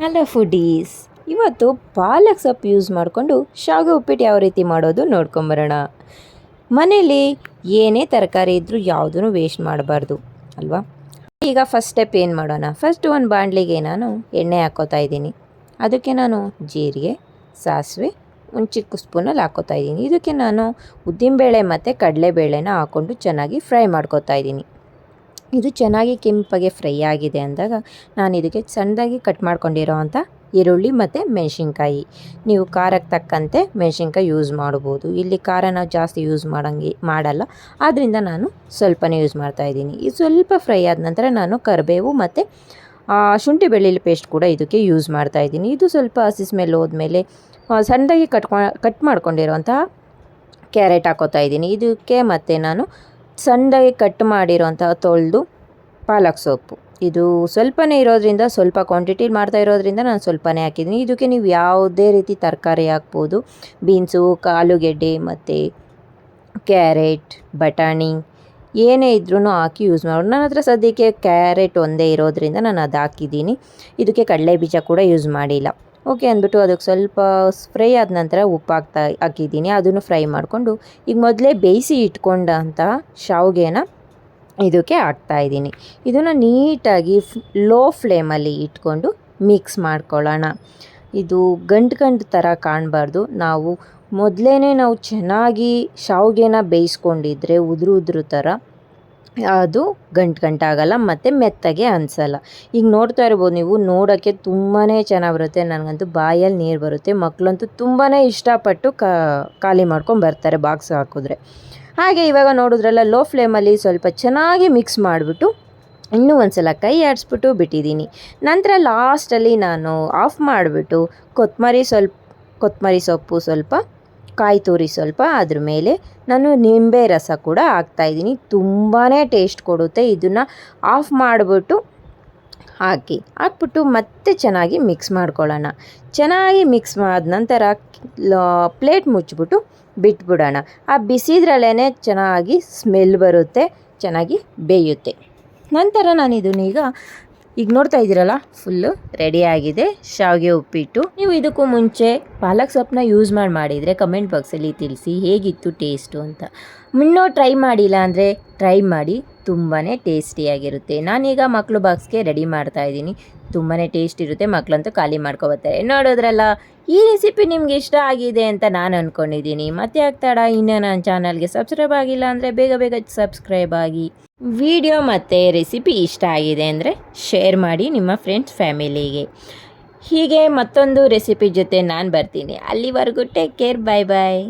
Hello foodies. ಇವತ್ತು ಪಾಲಕ್ ಸೊಪ್ಪು use ಮಾಡಿಕೊಂಡು ಶಾವಿಗೆ ಉಪ್ಪಿಟ್ಟು ಯಾವ ರೀತಿ ಮಾಡೋದು ನೋಡ್ಕೊಂಬರೋಣ. ಮನೇಲಿ ಏನೇ ತರಕಾರಿ ಇದ್ದರೂ ಯಾವುದೂ ವೇಸ್ಟ್ ಮಾಡಬಾರ್ದು, ಅಲ್ವಾ? ಈಗ ಫಸ್ಟ್ ಸ್ಟೆಪ್ ಏನು ಮಾಡೋಣ? ಫಸ್ಟ್ ಒಂದು ಬಾಣಲಿಗೆ ನಾನು ಎಣ್ಣೆ ಹಾಕೋತಾ ಇದ್ದೀನಿ. ಅದಕ್ಕೆ ನಾನು ಜೀರಿಗೆ, ಸಾಸಿವೆ, ಒಂದು ಚಿಕ್ಕ ಸ್ಪೂನಲ್ಲಿ ಹಾಕೋತಾ ಇದ್ದೀನಿ. ಇದಕ್ಕೆ ನಾನು ಉದ್ದಿನಬೇಳೆ ಮತ್ತು ಕಡಲೆಬೇಳೆನ ಹಾಕ್ಕೊಂಡು ಚೆನ್ನಾಗಿ ಫ್ರೈ ಮಾಡ್ಕೋತಾ ಇದ್ದೀನಿ. ಇದು ಚೆನ್ನಾಗಿ ಕೆಂಪಗೆ ಫ್ರೈ ಆಗಿದೆ ಅಂದಾಗ ನಾನು ಇದಕ್ಕೆ ಸಣ್ಣದಾಗಿ ಕಟ್ ಮಾಡ್ಕೊಂಡಿರೋ ಅಂಥ ಈರುಳ್ಳಿ ಮತ್ತು ಮೆಣಸಿನ್ಕಾಯಿ. ನೀವು ಖಾರಕ್ಕೆ ತಕ್ಕಂತೆ ಮೆಣಸಿನ್ಕಾಯಿ ಯೂಸ್ ಮಾಡ್ಬೋದು. ಇಲ್ಲಿ ಖಾರ ನಾವು ಜಾಸ್ತಿ ಯೂಸ್ ಮಾಡೋಂಗೆ, ಮಾಡಲ್ಲ. ಆದ್ದರಿಂದ ನಾನು ಸ್ವಲ್ಪನೇ ಯೂಸ್ ಮಾಡ್ತಾ ಇದ್ದೀನಿ. ಇದು ಸ್ವಲ್ಪ ಫ್ರೈ ಆದ ನಂತರ ನಾನು ಕರಿಬೇವು ಮತ್ತು ಶುಂಠಿ ಬೆಳ್ಳುಳ್ಳಿ ಪೇಸ್ಟ್ ಕೂಡ ಇದಕ್ಕೆ ಯೂಸ್ ಮಾಡ್ತಾ ಇದ್ದೀನಿ. ಇದು ಸ್ವಲ್ಪ ಹಸಿ ಸ್ಮೆಲ್ ಹೋದ್ಮೇಲೆ ಸಣ್ಣದಾಗಿ ಕಟ್ಕೊ, ಕಟ್ ಮಾಡ್ಕೊಂಡಿರೋಂತಹ ಕ್ಯಾರೆಟ್ ಹಾಕೋತಾ ಇದ್ದೀನಿ. ಇದಕ್ಕೆ ಮತ್ತು ನಾನು ಸಣ್ಣದಾಗಿ ಕಟ್ ಮಾಡಿರೋಂಥ ತೊಳೆದು ಪಾಲಕ್ ಸೊಪ್ಪು. ಇದು ಸ್ವಲ್ಪನೇ ಇರೋದ್ರಿಂದ ಸ್ವಲ್ಪ ಕ್ವಾಂಟಿಟಿ ಮಾಡ್ತಾ ಇರೋದ್ರಿಂದ ನಾನು ಸ್ವಲ್ಪನೇ ಹಾಕಿದ್ದೀನಿ. ಇದಕ್ಕೆ ನೀವು ಯಾವುದೇ ರೀತಿ ತರಕಾರಿ ಹಾಕ್ಬೋದು. ಬೀನ್ಸು, ಆಲೂಗೆಡ್ಡೆ ಮತ್ತು ಕ್ಯಾರೆಟ್, ಬಟಾಣಿ ಏನೇ ಇದ್ರೂ ಹಾಕಿ ಯೂಸ್ ಮಾಡೋದು ನನ್ನ ಹತ್ರ ಸದ್ಯಕ್ಕೆ ಕ್ಯಾರೆಟ್ ಒಂದೇ ಇರೋದ್ರಿಂದ ನಾನು ಅದು ಹಾಕಿದ್ದೀನಿ. ಇದಕ್ಕೆ ಕಡಲೆ ಬೀಜ ಕೂಡ ಯೂಸ್ ಮಾಡಿಲ್ಲ. ಓಕೆ ಅಂದ್ಬಿಟ್ಟು ಅದಕ್ಕೆ ಸ್ವಲ್ಪ ಫ್ರೈ ಆದ ನಂತರ ಉಪ್ಪು ಹಾಕ್ತಾ ಹಾಕಿದ್ದೀನಿ. ಅದನ್ನು ಫ್ರೈ ಮಾಡಿಕೊಂಡು ಈಗ ಮೊದಲೇ ಬೇಯಿಸಿ ಇಟ್ಕೊಂಡಂಥ ಶಾವಿಗೆನ ಇದಕ್ಕೆ ಹಾಕ್ತಾ ಇದ್ದೀನಿ. ಇದನ್ನು ನೀಟಾಗಿ ಲೋ ಫ್ಲೇಮಲ್ಲಿ ಇಟ್ಕೊಂಡು ಮಿಕ್ಸ್ ಮಾಡ್ಕೊಳ್ಳೋಣ. ಇದು ಗಂಟು ಗಂಟು ಥರ ಕಾಣಬಾರ್ದು. ನಾವು ಮೊದಲೇ ನಾವು ಚೆನ್ನಾಗಿ ಶಾವಿಗೆನ ಬೇಯಿಸ್ಕೊಂಡಿದ್ರೆ ಉದುರು ಉದುರು ಥರ ಅದು ಗಂಟು ಗಂಟಾಗಲ್ಲ, ಮತ್ತು ಮೆತ್ತಗೆ ಅನಿಸಲ್ಲ. ಈಗ ನೋಡ್ತಾ ಇರ್ಬೋದು ನೀವು, ನೋಡೋಕ್ಕೆ ತುಂಬಾ ಚೆನ್ನಾಗಿ ಬರುತ್ತೆ. ನನಗಂತೂ ಬಾಯಲ್ಲಿ ನೀರು ಬರುತ್ತೆ. ಮಕ್ಕಳಂತೂ ತುಂಬಾ ಇಷ್ಟಪಟ್ಟು ಕಾ, ಖಾಲಿ ಮಾಡ್ಕೊಂಡು ಬರ್ತಾರೆ ಬಾಕ್ಸ್ ಹಾಕಿದ್ರೆ. ಹಾಗೆ ಇವಾಗ ನೋಡಿದ್ರಲ್ಲ, ಲೋ ಫ್ಲೇಮಲ್ಲಿ ಸ್ವಲ್ಪ ಚೆನ್ನಾಗಿ ಮಿಕ್ಸ್ ಮಾಡಿಬಿಟ್ಟು ಇನ್ನೂ ಒಂದು ಸಲ ಕೈ ಆಡಿಸ್ಬಿಟ್ಟು ಬಿಟ್ಟಿದ್ದೀನಿ. ನಂತರ ಲಾಸ್ಟಲ್ಲಿ ನಾನು ಆಫ್ ಮಾಡಿಬಿಟ್ಟು ಕೊತ್ತಂಬರಿ ಸ್ವಲ್ಪ ಕೊತ್ತಂಬರಿ ಸೊಪ್ಪು ಸ್ವಲ್ಪ ಕಾಯಿ ತುರಿ ಸ್ವಲ್ಪ ಅದ್ರ ಮೇಲೆ ನಾನು ನಿಂಬೆ ರಸ ಕೂಡ ಹಾಕ್ತಾಯಿದ್ದೀನಿ ತುಂಬಾ ಟೇಸ್ಟ್ ಕೊಡುತ್ತೆ. ಇದನ್ನು ಆಫ್ ಮಾಡಿಬಿಟ್ಟು ಹಾಕಿ, ಹಾಕ್ಬಿಟ್ಟು ಮತ್ತೆ ಚೆನ್ನಾಗಿ ಮಿಕ್ಸ್ ಮಾಡ್ಕೊಳ್ಳೋಣ. ಚೆನ್ನಾಗಿ ಮಿಕ್ಸ್ ಮಾಡಿದ ನಂತರ ಪ್ಲೇಟ್ ಮುಚ್ಚಿಬಿಟ್ಟು ಬಿಟ್ಬಿಡೋಣ. ಆ ಬಿಸಿದ್ರಲ್ಲೇ ಚೆನ್ನಾಗಿ ಸ್ಮೆಲ್ ಬರುತ್ತೆ, ಚೆನ್ನಾಗಿ ಬೇಯುತ್ತೆ. ನಂತರ ನಾನು ಇದನ್ನೀಗ ಈಗ ನೋಡ್ತಾ ಇದ್ದೀರಲ್ಲ? ಫುಲ್ಲು ರೆಡಿ ಆಗಿದೆ. ಶಾವಿಗೆ ಉಪ್ಪಿಟ್ಟು. ನೀವು ಇದಕ್ಕೂ ಮುಂಚೆ ಪಾಲಕ್ ಸೊಪ್ಪನ್ನ ಯೂಸ್ ಮಾಡಿ ಮಾಡಿದರೆ ಕಮೆಂಟ್ ಬಾಕ್ಸಲ್ಲಿ ತಿಳಿಸಿ ಹೇಗಿತ್ತು ಟೇಸ್ಟು ಅಂತ. ಇನ್ನೂ ಟ್ರೈ ಮಾಡಿಲ್ಲ ಅಂದರೆ ಟ್ರೈ ಮಾಡಿ ತುಂಬಾ ಟೇಸ್ಟಿಯಾಗಿರುತ್ತೆ ನಾನೀಗ ಮಕ್ಕಳು ಬಾಕ್ಸ್ಗೆ ರೆಡಿ ಮಾಡ್ತಾ ಇದ್ದೀನಿ. ತುಂಬಾ ಟೇಸ್ಟ್ ಇರುತ್ತೆ ಮಕ್ಕಳಂತೂ ಖಾಲಿ ಮಾಡ್ಕೊಬರ್ತಾರೆ ನೋಡೋದ್ರಲ್ಲ, ಈ ರೆಸಿಪಿ ನಿಮ್ಗೆ ಇಷ್ಟ ಆಗಿದೆ ಅಂತ ನಾನು ಅಂದ್ಕೊಂಡಿದ್ದೀನಿ ಮತ್ತೆ ಆಗ್ತಾಡ ಇನ್ನು ನನ್ನ ಚಾನಲ್ಗೆ ಸಬ್ಸ್ಕ್ರೈಬ್ ಆಗಿಲ್ಲ ಅಂದರೆ ಬೇಗ ಬೇಗ ಸಬ್ಸ್ಕ್ರೈಬ್ ಆಗಿ. ವಿಡಿಯೋ ಮತ್ತು ರೆಸಿಪಿ ಇಷ್ಟ ಆಗಿದೆ ಅಂದರೆ ಶೇರ್ ಮಾಡಿ ನಿಮ್ಮ ಫ್ರೆಂಡ್ಸ್ ಫ್ಯಾಮಿಲಿಗೆ ಹೀಗೆ ಮತ್ತೊಂದು ರೆಸಿಪಿ ಜೊತೆ ನಾನು ಬರ್ತೀನಿ. ಅಲ್ಲಿವರೆಗೂ ಟೇಕ್ ಕೇರ್ ಬಾಯ್ ಬಾಯ್